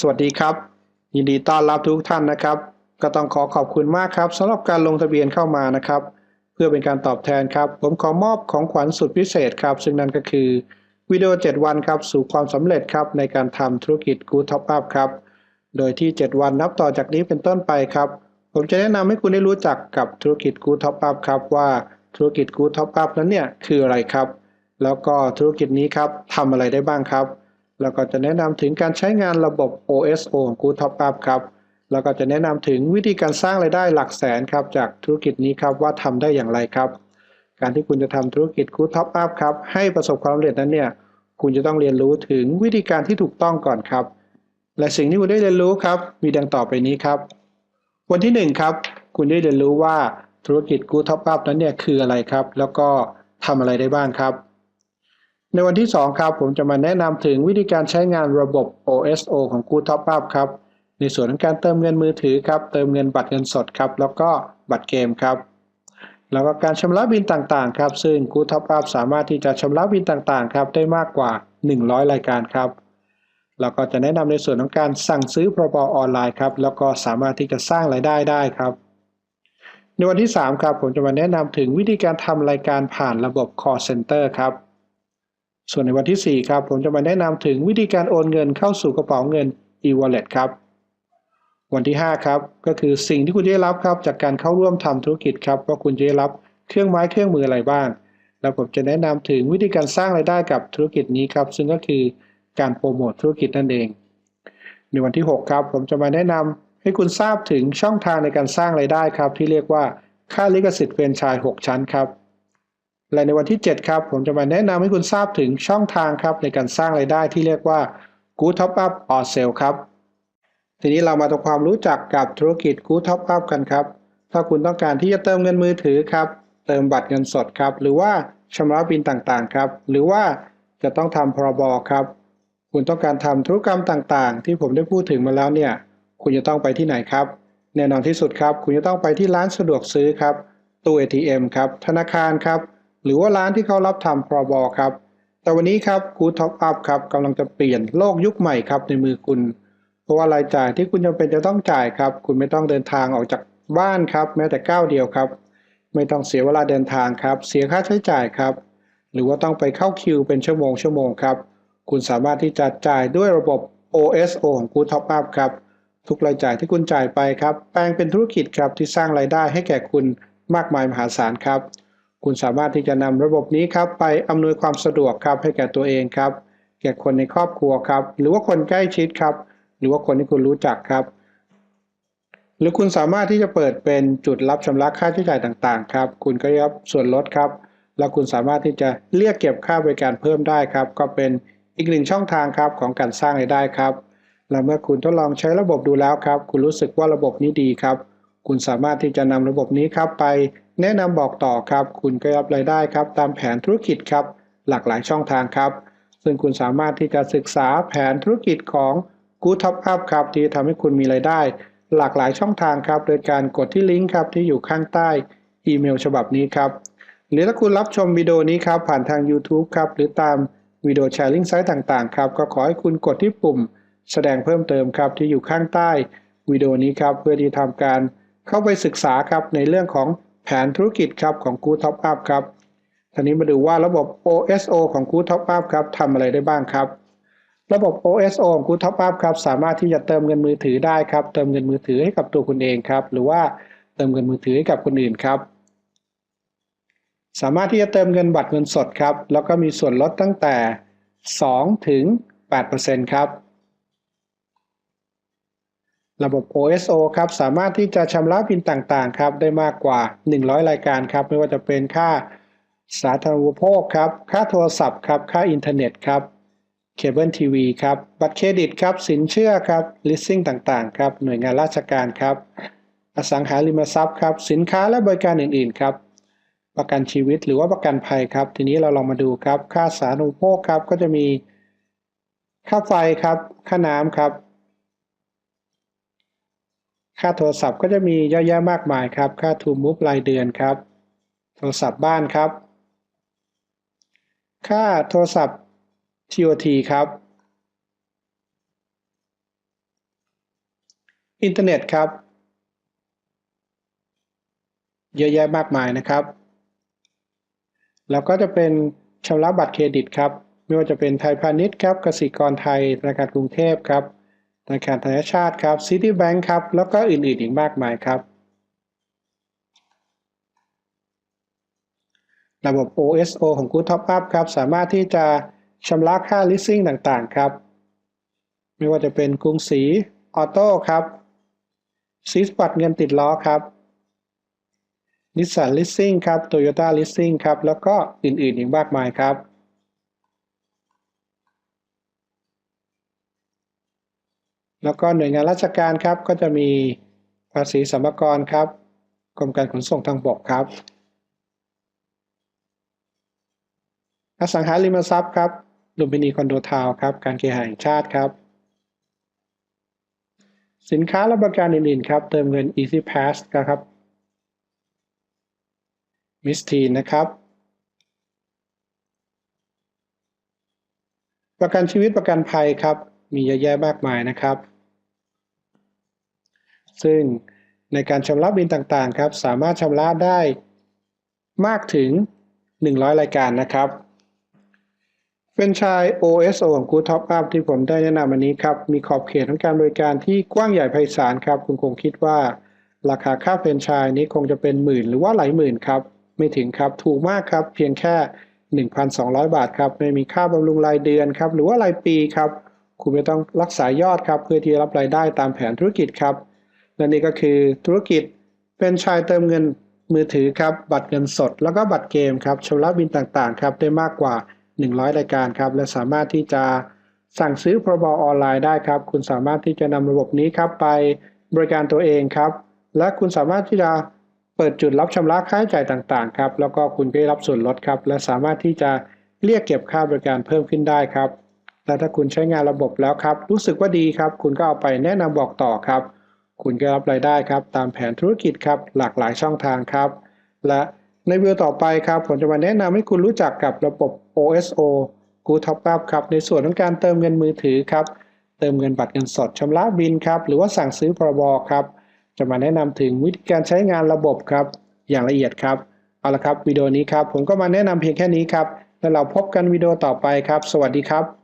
สวัสดีครับ ยินดีต้อนรับทุกท่านนะครับ ก็ต้องขอขอบคุณมากครับสำหรับการลงทะเบียนเข้ามานะครับ เพื่อเป็นการตอบแทนครับ ผมขอมอบของขวัญสุดพิเศษครับ ซึ่งนั่นก็คือวิดีโอ 7 วันครับสู่ความสำเร็จครับในการทำธุรกิจ Good Top Up ครับ โดยที่ 7 วันนับต่อจากนี้เป็นต้นไปครับ ผมจะแนะนำให้คุณได้รู้จักกับธุรกิจ Good Top Up ครับว่าธุรกิจ Good Top Up นั้นเนี่ยคืออะไรครับ แล้วก็ธุรกิจนี้ครับทำอะไรได้บ้างครับ แล้วก็จะแนะนำถึงการใช้งานระบบ OSO ของ Good Top Up ครับ แล้วก็จะแนะนำถึงวิธีการสร้างรายได้หลักแสนครับจากธุรกิจนี้ครับว่าทำได้อย่างไรครับ การที่คุณจะทำธุรกิจ Good Top Up ครับให้ประสบความสำเร็จนั้นเนี่ยคุณจะต้องเรียนรู้ถึงวิธีการที่ถูกต้องก่อนครับ และสิ่งที่คุณได้เรียนรู้ครับมีดังต่อไปนี้ครับ วันที่หนึ่งครับคุณได้เรียนรู้ว่าธุรกิจ Good Top Up นั้นเนี่ยคืออะไรครับ แล้วก็ทำอะไรได้บ้างครับ ในวันที่ 2 ครับ ผมจะมาแนะนำถึงวิธีการใช้งานระบบ OSO ของ Good Top Up ครับ ในส่วนของการเติมเงินมือถือครับ เติมเงินบัตรเงินสดครับ แล้วก็บัตรเกมครับ แล้วก็การชำระบินต่างๆ ครับ ซึ่ง Good Top Up สามารถที่จะชำระบินต่างๆ ครับ ได้มากกว่า 100 รายการครับ แล้วก็จะแนะนำในส่วนของการสั่งซื้อพรบออนไลน์ครับ แล้วก็สามารถที่จะสร้างรายได้ได้ครับในวันที่ 3 ครับ ผมจะมาแนะนำถึงวิธีการทำรายการผ่านระบบ call center ครับ ส่วนในวันที่ 4 ครับ ผมจะมาแนะนำถึงวิธีการโอนเงินเข้าสู่กระเป๋าเงิน e-wallet ครับ วันที่ 5 ครับ ก็คือสิ่งที่คุณจะได้รับครับ จากการเข้าร่วมทำธุรกิจครับ ว่าคุณจะได้รับเครื่องไม้เครื่องมืออะไรบ้าง แล้วผมจะแนะนำถึงวิธีการสร้างรายได้กับธุรกิจนี้ครับ ซึ่งก็คือการโปรโมทธุรกิจนั่นเอง ในวันที่ 6 ครับ ผมจะมาแนะนำให้คุณทราบถึงช่องทางในการสร้างรายได้ครับ ที่เรียกว่าค่าลิขสิทธิ์แฟรนไชส์6ชั้นครับ และในวันที่ 7 ครับ ผมจะมาแนะนำให้คุณทราบถึงช่องทางครับในการสร้างรายได้ที่เรียกว่า Good Top Up or Sale ครับ ทีนี้เรามาทำความรู้จักกับธุรกิจ Good Top Up กันครับ ถ้าคุณต้องการที่จะเติมเงินมือถือครับ เติมบัตรเงินสดครับ หรือว่าชำระบินต่างๆครับ หรือว่าจะต้องทำพรบครับ คุณต้องการทำธุรกรรมต่างๆ ที่ผมได้พูดถึงมาแล้วเนี่ย คุณจะต้องไปที่ไหนครับ แน่นอนที่สุดครับ คุณจะต้องไปที่ร้านสะดวกซื้อครับ ตู้ ATM ครับ ธนาคารครับ หรือว่าร้านที่เขารับทำพรบครับ แต่วันนี้ครับ Good Top Up ครับกำลังจะเปลี่ยนโลกยุคใหม่ครับในมือคุณ เพราะว่ารายจ่ายที่คุณจำเป็นจะต้องจ่ายครับ คุณไม่ต้องเดินทางออกจากบ้านครับ แม้แต่ก้าวเดียวครับ ไม่ต้องเสียเวลาเดินทางครับ เสียค่าใช้จ่ายครับ หรือว่าต้องไปเข้าคิวเป็นชั่วโมงชั่วโมงครับ คุณสามารถที่จะจ่ายด้วยระบบ OSO ของ Good Top Up ครับทุกรายจ่ายที่คุณจ่ายไปครับ แปลงเป็นธุรกิจครับที่สร้างรายได้ให้แก่คุณมากมายมหาศาลครับ คุณสามารถที่จะนำระบบนี้ครับไปอำนวยความสะดวกครับให้แก่ตัวเองครับ แก่คนในครอบครัวครับ หรือว่าคนใกล้ชิดครับ หรือว่าคนที่คุณรู้จักครับ หรือคุณสามารถที่จะเปิดเป็นจุดรับชำระค่าใช้จ่ายต่างๆครับ คุณก็ได้รับส่วนลดครับ แล้วคุณสามารถที่จะเรียกเก็บค่าบริการเพิ่มได้ครับ ก็เป็นอีกหนึ่งช่องทางครับของการสร้างรายได้ครับ และเมื่อคุณทดลองใช้ระบบดูแล้วครับ คุณรู้สึกว่าระบบนี้ดีครับ คุณสามารถที่จะนำระบบนี้ครับไปแนะนำบอกต่อครับ คุณก็รับรายได้ครับ ตามแผนธุรกิจครับ หลากหลายช่องทางครับ ซึ่งคุณสามารถที่จะศึกษาแผนธุรกิจของ Good Top Up ครับ ที่ทำให้คุณมีรายได้ หลากหลายช่องทางครับ โดยการกดที่ลิงก์ครับที่อยู่ข้างใต้อีเมลฉบับนี้ครับ หรือถ้าคุณรับชมวิดีโอนี้ครับผ่านทาง YouTube ครับหรือตามวิดีโอแชร์ลิงก์ไซต์ต่างๆครับก็ขอให้คุณกดที่ปุ่ม แสดงเพิ่มเติมครับที่อยู่ข้างใต้วิดีโอนี้ครับเพื่อที่ทำการ เข้าไปศึกษาครับในเรื่องของแผนธุรกิจครับของ Good Top Up ครับทีนี้มาดูว่าระบบ OSO ของ Good Top Up ครับทำอะไรได้บ้างครับ ระบบ OSO ของ Good Top Up ครับสามารถที่จะเติมเงินมือถือได้ครับ เติมเงินมือถือให้กับตัวคุณเองครับ หรือว่าเติมเงินมือถือให้กับคนอื่นครับ สามารถที่จะเติมเงินบัตรเงินสดครับ แล้วก็มีส่วนลดตั้งแต่ 2 ถึง 8%ครับ ระบบ OSO ครับสามารถที่จะชำระบินต่างๆครับได้มากกว่า 100 รายการครับไม่ว่าจะเป็นค่าสาธารณูปโภคครับค่าโทรศัพท์ครับค่าอินเทอร์เน็ตครับเคเบิลทีวีครับบัตรเครดิตครับสินเชื่อครับลิสซิ่งต่างๆครับหน่วยงานราชการครับอสังหาริมทรัพย์ครับสินค้าและบริการอื่นๆครับประกันชีวิตหรือว่าประกันภัยครับ ทีนี้เราลองมาดูครับ ค่าสาธารณูปโภคครับก็จะมีค่าไฟครับ ค่าน้ำครับ ค่าโทรศัพท์ก็จะมีเยอะแยะมากมายครับ ค่าทูมูฟรายเดือนครับ โทรศัพท์บ้านครับ ค่าโทรศัพท์ TOT ครับ อินเทอร์เน็ตครับ เยอะแยะมากมายนะครับ แล้วก็จะเป็นชำระบัตรเครดิตครับ ไม่ว่าจะเป็นไทยพาณิชย์ครับกสิกรไทยธนาคารกรุงเทพครับ ธนาคารธนชาติครับซิตี้แบงค์ครับ แล้วก็อื่นๆอีกมากมายครับ ระบบ OSO ของ Good Top Up ครับ สามารถที่จะชำระค่า leasing ต่างๆ ครับ ไม่ว่าจะเป็นกรุงศรีออโต้ครับซีสปัดเงินติดล้อครับนิสสันลิสซิ่งครับโตโยต้าลิสซิ่งครับ แล้วก็อื่นๆ อีกมากมายครับ แล้วก็หน่วยงานราชการครับ ก็จะมีภาษีสรรพากรครับ กรมการขนส่งทางบกครับ อสังหาริมทรัพย์ครับลุมพินีคอนโดทาวนครับ การเคหะแห่งชาติครับ สินค้าและบริการอื่นๆครับ เติมเงิน Easy Pass ครับมิสทีนนะครับ ประกันชีวิตประกันภัยครับ มีเยอะแยะมากมายนะครับ ซึ่งในการชำระบินต่างๆครับ สามารถชำระได้มากถึง 100 รายการนะครับเป็นชาย OSO ของ Good Top Up ที่ผมได้แนะนำวันนี้ครับ มีขอบเขตของการบริการที่กว้างใหญ่ไพศาลครับ คุณคงคิดว่า ราคาค่าเฟรนชส์นี้คงจะเป็นหมื่นหรือว่าหลายหมื่นครับ ไม่ถึงครับ ถูกมากครับ เพียงแค่ 1,200 บาทครับ ไม่มีค่าบำรุงรายเดือนครับ หรือว่ารายปีครับ คุณไม่ต้องรักษายอดครับเพื่อที่จะรับรายได้ตามแผนธุรกิจครับ และนี่ก็คือธุรกิจเป็นชายเติมเงินมือถือครับ บัตรเงินสด แล้วก็บัตรเกมครับชำระบินต่างๆครับได้มากกว่า 100 รายการครับและสามารถที่จะสั่งซื้อพรบออนไลน์ได้ครับ คุณสามารถที่จะนำระบบนี้ครับไปบริการตัวเองครับ และคุณสามารถที่จะเปิดจุดรับชำระค่าใช้จ่ายต่างๆครับแล้วก็คุณก็ได้รับส่วนลดครับ และสามารถที่จะเรียกเก็บค่าบริการเพิ่มขึ้นได้ครับ และถ้าคุณใช้งานระบบแล้วครับ รู้สึกว่าดีครับ คุณก็เอาไปแนะนำบอกต่อครับ คุณก็รับรายได้ครับ ตามแผนธุรกิจครับ หลากหลายช่องทางครับ และในวิดีโอต่อไปครับ ผมจะมาแนะนำให้คุณรู้จักกับระบบ OSO Good Top Up ครับ ในส่วนของการเติมเงินมือถือครับ เติมเงินบัตรเงินสดชำระบินครับ หรือว่าสั่งซื้อพรบครับ จะมาแนะนำถึงวิธีการใช้งานระบบครับ อย่างละเอียดครับ เอาละครับวิดีโอนี้ครับ ผมก็มาแนะนำเพียงแค่นี้ครับ แล้วเราพบกันวิดีโอต่อไปครับ สวัสดีครับ